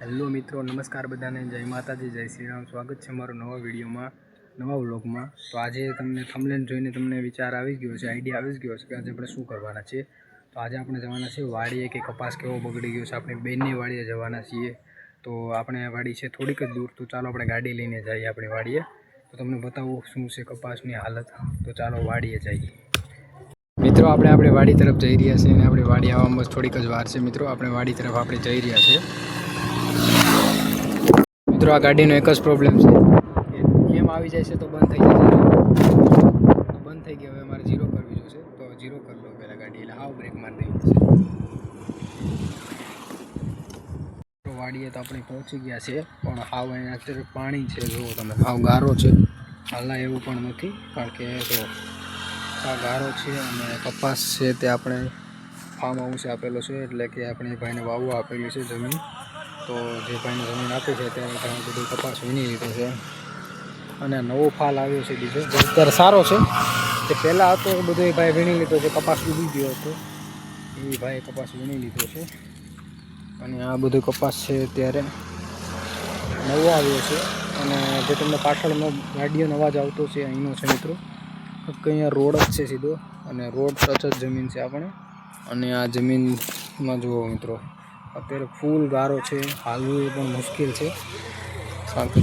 Hello મિત્રો, નમસ્કાર બધાને. જય માતાજી, જય શ્રી રામ સ્વાગત છે મારો નવા વિડીયોમાં, નવા વ્લોગમાં. તો આજે તમને થમલેન જોઈને તમને વિચાર આવી ગયો છે આઈડિયા આવી ગયો છે કે આજે આપણે શું કરવાના છીએ. તો આજે આપણે જવાના છીએ વાડીએ કે કપાસ કેવો બગડી ગયો છે. આપણે બેનની વાડીએ જવાના છીએ. તો આપણે વાડી છે થોડીક જ દૂર. તો ચાલો આપણે ગાડી લઈને જઈએ આપણી વાડીએ. તો તમને બતાવું શું છે કપાસની હાલત. તો ચાલો વાડીએ જઈએ. મિત્રો, આપણે આપણે વાડી તરફ જઈ રહ્યા છીએ અને આપણે વાડી આવવામાં થોડીક જ વાર છે. મિત્રો, આપણે વાડી તરફ આપણે જઈ રહ્યા છીએ. મિત્રો, આ ગાડીનો એક જ પ્રોબ્લેમ છે. કેમ આવી જાય છે તો બંધ થઈ જાય છે. બંધ થઈ ગયો હવે અમારે જીરો કરવી જોશે તો જીરો કરી લો પહેલાં ગાડી, એટલે હાવ બ્રેક મારી દેવી છે વાડીએ તો આપણે પહોંચી ગયા છે, પણ હાવ અહીંયા અત્યારે પાણી છે, જુઓ તમે, હાવ ગારો છે. હાલના એવું પણ નથી, કારણ કે જો આ ગારો છે અને કપાસ છે તે આપણે ફાર્મ હાઉસ આપેલો છે, એટલે કે આપણે ભાઈને વાવવા આપેલી છે જમીન. તો જે ભાઈને જમીન આપી છે તે ઘણું બધું કપાસ વીણી લીધો છે. અને નવો ફાલ આવ્યો છે બીજો. જે અત્યારે સારો છે. તે પહેલાં હતો, એ બધો ભાઈ વીણી લીધો છે, કપાસ ઉગી ગયો હતો. એ ભાઈ કપાસ વીણી લીધો છે. અને આ બધું કપાસ છે ત્યારે નવો આવ્યો છે. અને જે તમને પાછળનો ગાડીઓનો અવાજ આવતો છે, અહીંનો છે મિત્રો. અહીંયા રોડ જ છે સીધો. અને રોડ ટચ જ જમીન છે આપણે. અને આ જમીનમાં જુઓ મિત્રો. અત્યારે ફૂલ ગારો છે, હાલવું એ પણ મુશ્કેલ છે. સાથે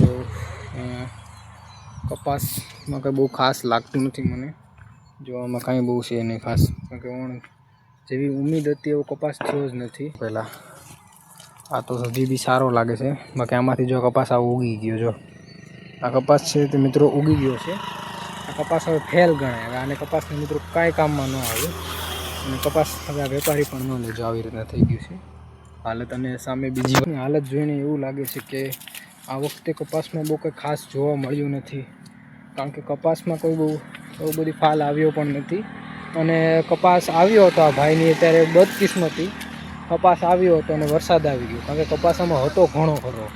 કપાસમાં કંઈ બહુ ખાસ લાગતું નથી મને. જોવામાં કાંઈ બહુ છે નહીં ખાસ. કારણ કે પણ જેવી ઉમેદ હતી એવો કપાસ થયો જ નથી પહેલાં. આ તો હજી બી સારો લાગે છે. બાકી આમાંથી જો કપાસ આવો ઉગી ગયો, જો. આ કપાસ છે તે મિત્રો ઉગી ગયો છે. આ કપાસ હવે ફેલ ગણાય. હવે આને કપાસને મિત્રો કાંઈ કામમાં ન આવે. અને કપાસ હવે આ વેપારી પણ ન લેજો આવી રીતના થઈ ગયું છે. હાલત અને સામે બીજી હાલત જોઈને એવું લાગે છે કે આ વખતે કપાસમાં બહુ કંઈ ખાસ જોવા મળ્યું નથી. કારણ કે કપાસમાં કોઈ બહુ બહુ બધી ફાલ આવ્યો પણ નથી. અને કપાસ આવ્યો હતો આ ભાઈની અત્યારે બદકિસ્મતી. કપાસ આવ્યો હતો અને વરસાદ આવી ગયો. કારણ કે કપાસમાં હતો ઘણો ખરો.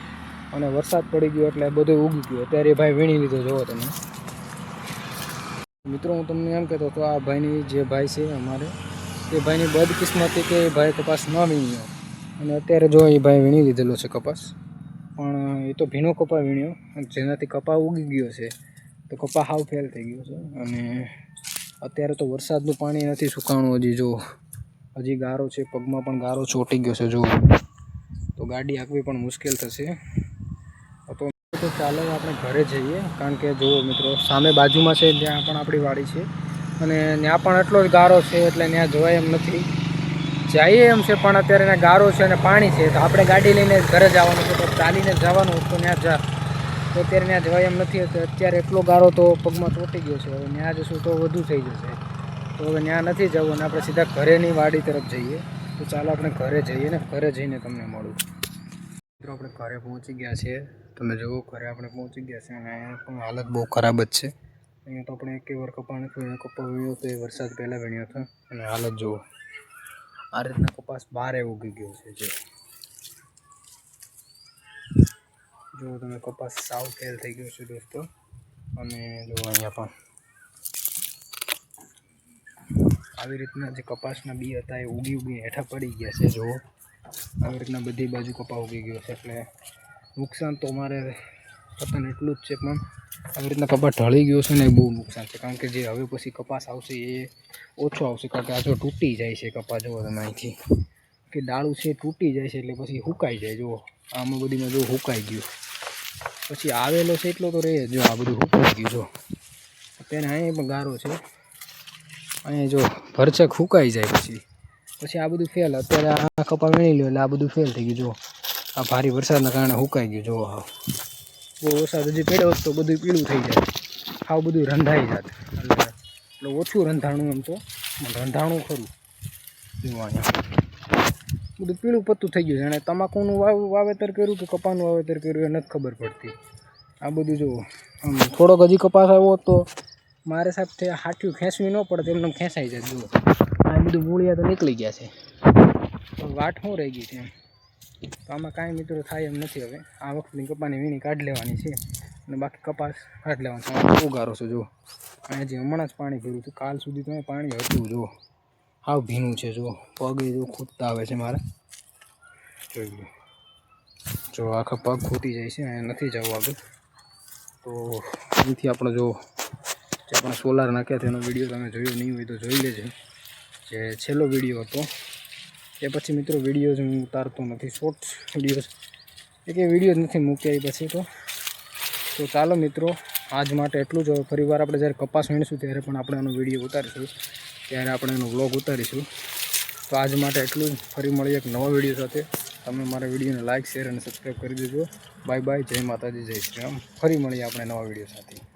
અને વરસાદ પડી ગયો એટલે બધું ઉગી ગયું. અત્યારે ભાઈ વીણી લીધો. જોવો તમે. મિત્રો, હું તમને એમ કહેતો હતો, આ ભાઈની જે ભાઈ છે અમારે, એ ભાઈની બદકિસ્મતી કે એ ભાઈ કપાસ ન વીણ્યો. અને અત્યારે જો એ ભાઈ વીણી લીધેલો છે કપાસ, પણ એ તો ભીનો કપા વીણ્યો જેનાથી કપા ઉગી ગયો છે, તો કપા હાવ ફેલ થઈ ગયો છે. અને અત્યારે તો વરસાદનું પાણી નથી સુકાણું, હજી જો, હજી ગારો છે, પગમાં પણ ગારો ચોંટી ગયો છે, જો. તો ગાડી આંકવી પણ મુશ્કેલ થશે. તો તો ચાલો આપણે ઘરે જઈએ, કારણ કે જુઓ મિત્રો, સામે બાજુમાં છે, ત્યાં પણ આપણી વાડી છે. અને ત્યાં પણ એટલો જ ગારો છે, એટલે ત્યાં જવાય એમ નથી. જઈએ એમ છે, પણ અત્યારે ત્યાં ગારો છે અને પાણી છે, તો આપણે ગાડી લઈને ઘરે જવાનું છે તો ચાલીને જવાનું તો ત્યાં જા તો અત્યારે ત્યાં જવાય એમ નથી, તો અત્યારે એટલો ગારો તો પગમાં ચોંટી ગયો છે, હવે ત્યાં જશું તો વધુ થઈ જશે. તો હવે ત્યાં નથી જવું અને આપણે સીધા ઘરેની વાડી તરફ જઈએ. તો ચાલો આપણે ઘરે જઈએ ને, ઘરે જઈને તમને મળું. મિત્રો, આપણે ઘરે પહોંચી ગયા છીએ તમે જુઓ, ઘરે આપણે પહોંચી ગયા છે અને અહીંયા પણ હાલત બહુ ખરાબ જ છે. અહીંયા તો આપણે એક વાર કપા નથી કપા વીણ્યો તો એ વરસાદ પહેલાં વીણ્યો હતો અને હાલત જુઓ. આ રીતના કપાસ બારે ઉગી ગયો છે જે. જો તમે કપાસ સાવ ફેલ થઈ ગયો છે દોસ્તો, અને જો અહીંયા પણ આવી રીતના જે કપાસના બી હતા એ ઉગી ઉગી હેઠા પડી ગયા છે, જુઓ. આવી રીતના બધી બાજુ કપા ઉગી ગયો છે, એટલે નુકસાન તો અમારે પતન એટલું જ છે, પણ આવી રીતના કપાસ ઢળી ગયો છે ને એ બહુ નુકસાન છે. કારણ કે જે હવે પછી કપાસ આવશે એ ઓછો આવશે, કારણ કે આ જો તૂટી જાય છે કપા જુઓ તમે અહીંથી. કે ડાળું છે તૂટી જાય છે એટલે પછી હુકાઈ જાય, જુઓ. આમાં બધીમાં જો હુકાઈ ગયું. પછી આવેલો છે એટલો તો રહે જો આ બધું હુકાઈ ગયું જો અત્યારે અહીંયા પણ ગારો છે. અહીંયા જો ભરચક હુકાઈ જાય પછી. પછી આ બધું ફેલ અત્યારે આ કપા વીણી લો એટલે આ બધું ફેલ થઈ ગયું જો આ ભારે વરસાદના કારણે હુકાઈ ગયું જોવો હાવ બહુ વરસાદ હજી પડ્યો તો બધું પીળું થઈ જાય. આવું બધું રંધાઈ જાત. એટલે એટલે ઓછું રંધાણું એમ તો. રંધાણું ખરું. જો અહીંયા. બધું પીળું પત્તું થઈ ગયું છે. અને તમાકુનું વાવ, વાવેતર કર્યું કે કપાનું વાવેતર કર્યું એ નથી ખબર પડતી. આ બધું જો, આમ થોડોક હજી કપાસ આવ્યો તો મારે તે હાથિયું ખેંચવી ન પડે એમને ખેંચાઈ જાય જુઓ. આ બધું મૂળિયા તો નીકળી ગયા છે. વાટ શું રહી ગઈ છે એમ? તો આમાં કાંઈ મિત્રો થાય એમ નથી હવે. આ વખતની કપાની વીણી કાઢ લેવાની છે અને બાકી કપાસ કાઢ લેવાનો છે. ઉગારો છે, જુઓ. અહીંયા જે હમણાં જ પાણી ભર્યું હતું કાલ સુધી તો પાણી હતું, જુઓ. હાવ ભીનું છે, જુઓ. પગ જો ખૂટતા આવે છે મારે. જોઈ લો. જો આખા પગ ખૂટી જાય છે, અહીંયા નથી જવું આગળ. તો અહીંથી આપણે જો જે આપણે સોલાર નાખ્યા તેનો વીડિયો તમે જોયો નહીં હોય તો જોઈ લેજો. જે છેલ્લો વીડિયો હતો એ પછી મિત્રો વિડીયોઝ હું ઉતારતો નથી શોર્ટ વિડીયોઝ એ કે વીડિયો નથી મૂક્યા એ પછી તો. તો ચાલો મિત્રો, આજ માટે એટલું જ. ફરીવાર આપણે જ્યારે કપાસ વીણીશું ત્યારે પણ આપણે એનો વીડિયો ઉતારીશું. ત્યારે આપણે એનો વ્લોગ ઉતારીશું. તો આજ માટે એટલું જ. ફરી મળીએ એક નવા વીડિયો સાથે. તમે મારા વિડીયોને લાઇક શેર અને સબસ્ક્રાઈબ કરી દેજો. બાય બાય જય માતાજી, જય શ્રી રામ. ફરી મળીએ આપણે નવા વીડિયો સાથે.